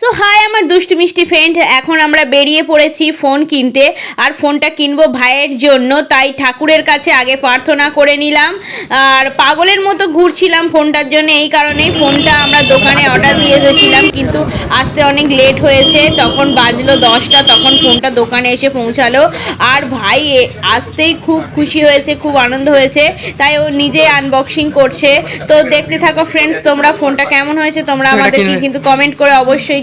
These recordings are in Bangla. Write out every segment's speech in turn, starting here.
সো হাই আমার দুষ্টু মিষ্টি ফ্রেন্ড এখন আমরা বেরিয়ে পড়েছি ফোন কিনতে। আর ফোনটা কিনবো ভাইয়ের জন্য তাই ঠাকুরের কাছে আগে প্রার্থনা করে নিলাম। আর পাগলের মতো ঘুরছিলাম ফোনটার জন্য এই কারণেই ফোনটা আমরা দোকানে অর্ডার দিয়ে দিয়েছিলাম কিন্তু আসতে অনেক লেট হয়েছে। তখন বাজলো দশটা তখন ফোনটা দোকানে এসে পৌঁছালো। আর ভাই আসতেই খুব খুশি হয়েছে খুব আনন্দ হয়েছে। তাই ও নিজেই আনবক্সিং করছে। তো দেখতে থাকো ফ্রেন্ডস তোমরা ফোনটা কেমন হয়েছে তোমরা আমাদেরকে কিন্তু কমেন্ট করে অবশ্যই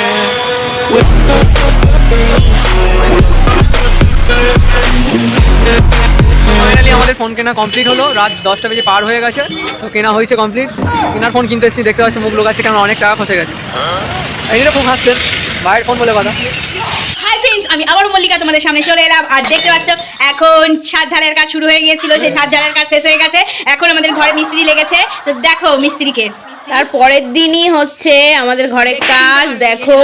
আমাদের ফোন কেনা কমপ্লিট হলো। রাত দশটা বেজে পার হয়ে গেছে। তো কেনা হয়েছে কমপ্লিট কেনার ফোন কিনতে এসেছি, দেখতে পাচ্ছি মুখ লোকাচ্ছে কেন অনেক টাকা খসে গেছে। এই খুব হাসছেন বাইরের ফোন বলে কথা। আমি আবার মল্লিকা তোমাদের সামনে চলে এলাম। আর দেখতে পাচ্ছ, এখন ছাদ ঢালের কাজ শুরু হয়ে গিয়েছিল। সেই ছাদ ঢালের কাজ শেষ হয়ে গেছে। এখন আমাদের ঘরে মিস্ত্রি লেগেছে। তো দেখো মিস্ত্রিকে। তার পরের দিনই হচ্ছে আমাদের ঘরের কাজ, দেখো।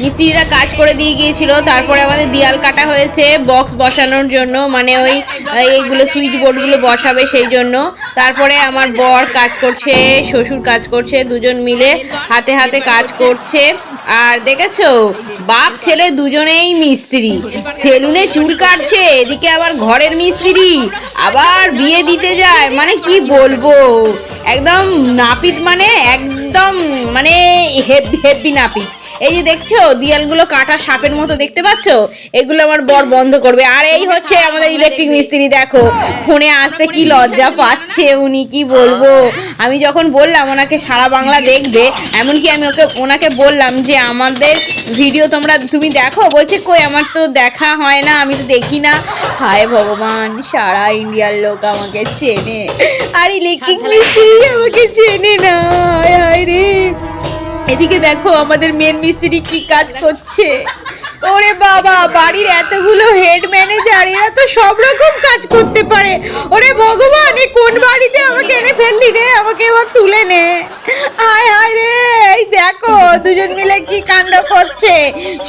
মিস্ত্রিরা কাজ করে দিয়ে গিয়েছিল, তারপরে আমাদের দেয়াল কাটা হয়েছে বক্স বসানোর জন্য মানে ওই, এইগুলো সুইচ বোর্ডগুলো বসাবে সেই জন্য। তারপরে আমার বর কাজ করছে, শ্বশুর কাজ করছে, দুজন মিলে হাতে হাতে কাজ করছে। আর দেখেছ, বাপ ছেলে দুজনেই মিস্ত্রি। সেলুনে চুল কাটছে, এদিকে আবার ঘরের মিস্ত্রি। আবার বিয়ে দিতে যায় মানে কি বলব? একদম নাপিত মানে একদম মানে হেভি হেভি নাপিত। এই যে দেখছ দিয়ালগুলো কাটা সাপের মতো দেখতে পাচ্ছ? এগুলো আমার বর বন্ধ করবে। আর এই হচ্ছে আমাদের ইলেকট্রিক মিস্ত্রি দেখো। ফোনে আসতে কি লজ্জা পাচ্ছে উনি কি বলব? আমি যখন বললাম ওনাকে সারা বাংলা দেখবে এমনকি আমি ওকে ওনাকে বললাম যে আমাদের ভিডিও তোমরা তুমি দেখো? বলছে কই আমার তো দেখা হয় না আমি তো দেখি না। হায় ভগবান সারা ইন্ডিয়ার লোক আমাকে চেনে। আর ইলেকট্রিক মিস্ত্রি আমাকে চেনে না। হায় রে। এদিকে দেখো আমাদের মেন মিস্ত্রি কি কাজ করছে। ওরে বাবা, বাড়ির এতগুলো হেড ম্যানেজার এরা তো সব রকম কাজ করতে পারে। ওরে ভগবান! আমাকে এনে ফেললি রে, আমাকে এবার তুলে নে। আয় হায় রে, এই দেখো, দুজন মিলে কি কাণ্ড করছে।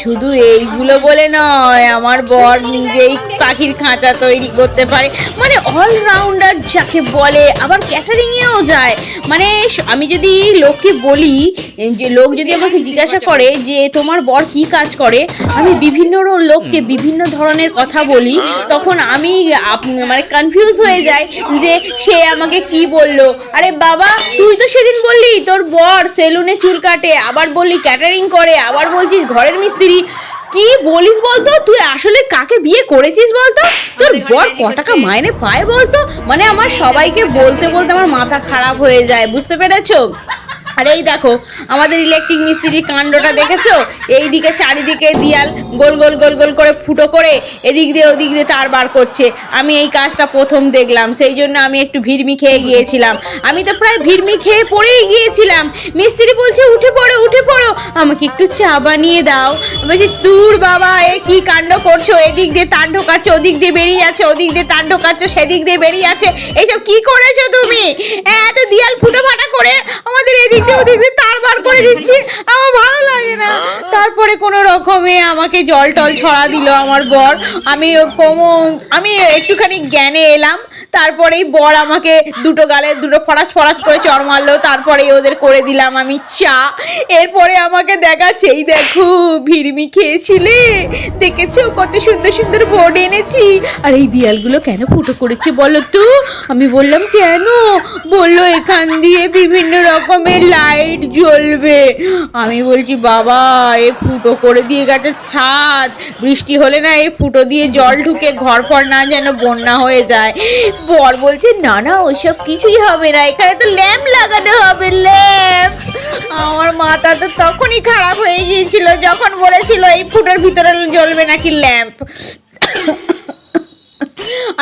শুধু এইগুলো বলে নয়, আমার বর নিজেই পাখির খাঁচা তৈরি করতে পারে। মানে অলরাউন্ডার যাকে বলে, আবার ক্যাটারিংয়েও যায়। মানে আমি যদি লোককে বলি যে লোক যদি আমাকে জিজ্ঞাসা করে যে, তোমার বর কি কাজ করে? আমি বিভিন্ন লোককে বিভিন্ন ধরনের কথা বলি। তখন আমি মানে কনফিউজ হয়ে যাই যে, সে আমাকে কি বলল? আরে বাবা তুই তো সেদিন বললি তোর বর সেলুনে চুল কাটে আবার বললি ক্যাটারিং করে আবার বলছিস ঘরের মিস্ত্রি। কি বলিস বলতো? তুই আসলে কাকে বিয়ে করেছিস বলতো? তোর বর ক টাকা মাইনে পায় বলতো? মানে আমার সবাইকে বলতে বলতে আমার মাথা খারাপ হয়ে যায় বুঝতে পেরেছ? আর এই দেখো, আমাদের ইলেকট্রিক মিস্ত্রির কাণ্ডটা দেখেছ? এইদিকে চারিদিকে দিয়াল গোল গোল গোল গোল করে ফুটো করে এদিক দিয়ে ওদিক দিয়ে তার বার করছে। আমি এই কাজটা প্রথম দেখলাম, সেই জন্য আমি একটু ভিড়মি খেয়ে গিয়েছিলাম। আমি তো প্রায় ভিড়মি খেয়ে পড়েই গিয়েছিলাম। মিস্ত্রি বলছে, উঠে পড়ে, উঠে আমাকে একটু চা বানিয়ে দাও। বলছি, দূর বাবা, এ কি কাণ্ড করছ? এদিক দিয়ে তার ঢোকাচ্ছে, ওদিক দিয়ে বেরিয়ে যাচ্ছে, ওদিক দিয়ে তার ঢোকাচ্ছে, সেদিক দিয়ে বেরিয়ে যাচ্ছে। এইসব কি করেছ তুমি? এত দিয়াল ফুটো ফাটা করে আমাদের এদিক দিয়ে ওদিক দিয়ে তার বার করে দিচ্ছি। আমার ভালো লাগে না। তারপরে কোনো রকমে আমাকে জল টল ছড়া দিল আমার বর। আমি কোমো, আমি একটুখানি জ্ঞানে এলাম। তারপরেই বর আমাকে দুটো গালে দুটো ফরাস ফরাস করে চর মারলো, তারপরেই ওদের করে দিলাম আমি চা। এরপরে আমাকে দেখাচ্ছে, এই দেখো, ভিড়মি খেয়েছিলে? দেখেছ? কত সুন্দর সুন্দর বোর্ড এনেছি। আর এই দেয়ালগুলো কেন ফুটো করেছে বলো তো? আমি বললাম, কেন? বলল, এখান দিয়ে বিভিন্ন রকমের লাইট জ্বলবে। আমি বলছি, বাবা, এ ফুটো করে দিয়ে গেছে ছাদ। বৃষ্টি হলে না এই ফুটো দিয়ে জল ঢুকে ঘর ফর না যেন বন্যা হয়ে যায়। বর বলছে, না না, ওইসব কিছুই হবে না। এখানে তো ল্যাম্প লাগানো হবে, ল্যাম্প। আমার মাথা তো তখনই খারাপ হয়ে গিয়েছিল যখন বলেছিল, এই ফুটোর ভিতরে জ্বলবে নাকি ল্যাম্প?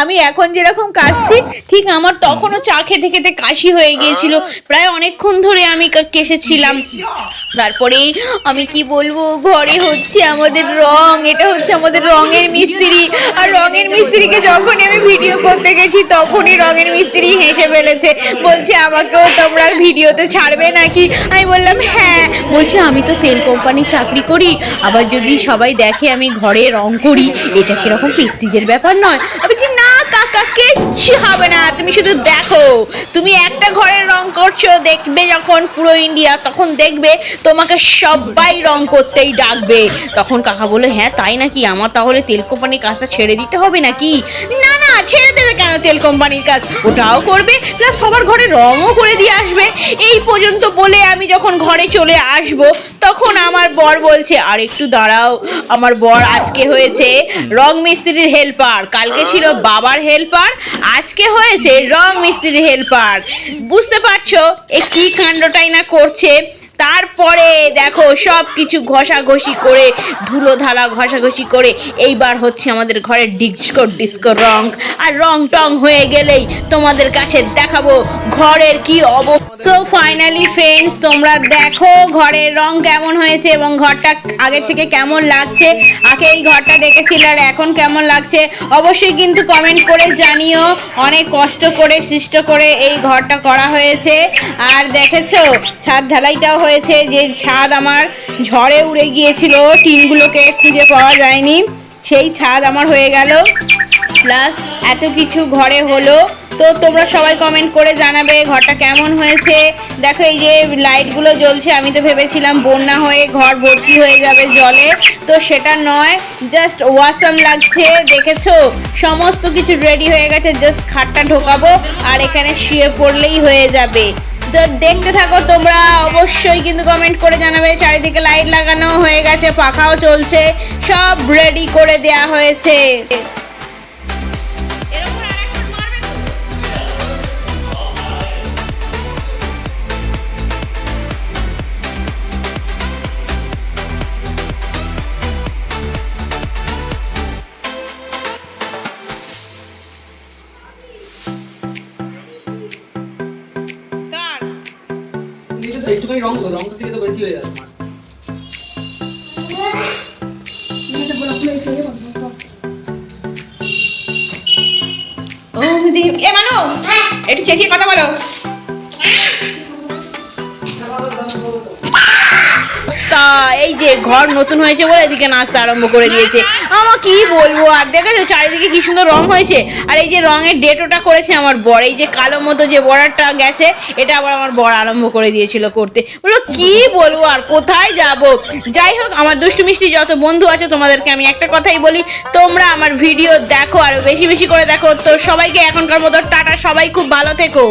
আমি এখন যেরকম কাশছি, ঠিক আমার তখনও চা খেতে খেতে কাশি হয়ে গিয়েছিল। প্রায় অনেকক্ষণ ধরে আমি কেসেছিলাম। তারপরেই আমি কি বলব, ঘরে হচ্ছে আমাদের রং, এটা হচ্ছে আমাদের রঙের মিস্ত্রি। আর রঙের মিস্ত্রিকে যখনই আমি ভিডিও করতে গেছি, তখনই রঙের মিস্ত্রি হেসে ফেলেছে। বলছে, আমাকেও তোমরা ভিডিওতে ছাড়বে নাকি? আমি বললাম হ্যাঁ। বলছে, আমি তো তেল কোম্পানি চাকরি করি। আবার যদি সবাই দেখে আমি ঘরে রং করি, এটা কীরকম প্রেস্টিজের ব্যাপার নয়? আমি কিচ্ছু হবে না, তুমি শুধু দেখো। তুমি একটা ঘরের রং করছ, দেখবে যখন পুরো ইন্ডিয়া তখন দেখবে তোমাকে সবাই রং করতেই ডাকবে। তখন কাকা বলে হ্যাঁ তাই নাকি? আমার তাহলে তেল কোম্পানির কাজটা ছেড়ে দিতে হবে নাকি? না ছেড়ে দেবে কেন তেল কোম্পানির কাজ? ওটাও করবে প্লাস সবার ঘরে রঙও করে দিয়ে আসবে। এই পর্যন্ত বলে আমি যখন ঘরে চলে আসব, তখন আমার বর বলছে, আর একটু দাঁড়াও, আমার বর আজকে হয়েছে রং মিস্ত্রির হেল্পার কালকে ছিল বাবার হেল্পার আজকে হয়েছে রং মিস্ত্রির হেল্পার বুঝতে পারছ? এ কি কাণ্ডটাই না করছে? তারপরে দেখো সব কিছু ঘষাঘষি করে ধুলো ধালা ঘষাঘষি করে, এইবার হচ্ছে আমাদের ঘরের ডিস্কো ডিস্কো রং। আর রং টং হয়ে গেলেই তোমাদের কাছে দেখাবো ঘরের কি অবস্থা। সো ফাইনালি ফ্রেন্ডস তোমরা দেখো ঘরের রং কেমন হয়েছে এবং ঘরটা আগের থেকে কেমন লাগছে। আগে এই ঘরটা দেখেছিল আর এখন কেমন লাগছে? অবশ্যই কিন্তু কমেন্ট করে জানিও। অনেক কষ্ট করে, সৃষ্ট করে এই ঘরটা করা হয়েছে। আর দেখেছ, ছাদ ঢালাইটাও হয়েছে যে ছাদ আমার ঝড়ে উড়ে গিয়েছিল, টিনগুলোকে খুঁজে পাওয়া যায়নি। সেই ছাদ আমার হয়ে গেল। প্লাস এত কিছু ঘরে হলো। তো তোমরা সবাই কমেন্ট করে জানাবে ঘরটা কেমন হয়েছে। দেখো এই যে লাইটগুলো জ্বলছে, আমি তো ভেবেছিলাম বন্যা হয়ে ঘর ভর্তি হয়ে যাবে জলে। তো সেটা নয় জাস্ট ওয়াসাম লাগছে, দেখেছ? সমস্ত কিছু রেডি হয়ে গেছে জাস্ট খাটটা ঢোকাবো আর এখানে শুয়ে পড়লেই হয়ে যাবে। দেখতে থাকো তোমরা, অবশ্যই কিন্তু কমেন্ট করে জানাবে। চারিদিকে লাইট লাগানো হয়ে গেছে, পাখাও চলছে, সব রেডি করে দেয়া হয়েছে। একটুখানি রং তো রং থেকে তো বেশি হয়ে যাবে ও দিদি। এ মানু! একটু চেঁচিয়ে কথা বলো। এই যে ঘর নতুন হয়েছে বলে এদিকে নাচতে আরম্ভ করে দিয়েছে। আমার কি বলব? আর দেখা দেখেছ চারিদিকে কি সুন্দর রং হয়েছে। আর এই যে রঙের ডেটোটা করেছে আমার বর। এই যে কালো মতো যে বর্ডারটা গেছে, এটা আবার আমার বর আরম্ভ করে দিয়েছিল করতে। বলল, কি বলব? আর কোথায় যাব? যাই হোক, আমার দুষ্টু মিষ্টি যত বন্ধু আছে তোমাদেরকে আমি একটা কথাই বলি, তোমরা আমার ভিডিও দেখো, আর বেশি বেশি করে দেখো। তো সবাইকে এখনকার মতো টাটা, সবাই খুব ভালো থেকো।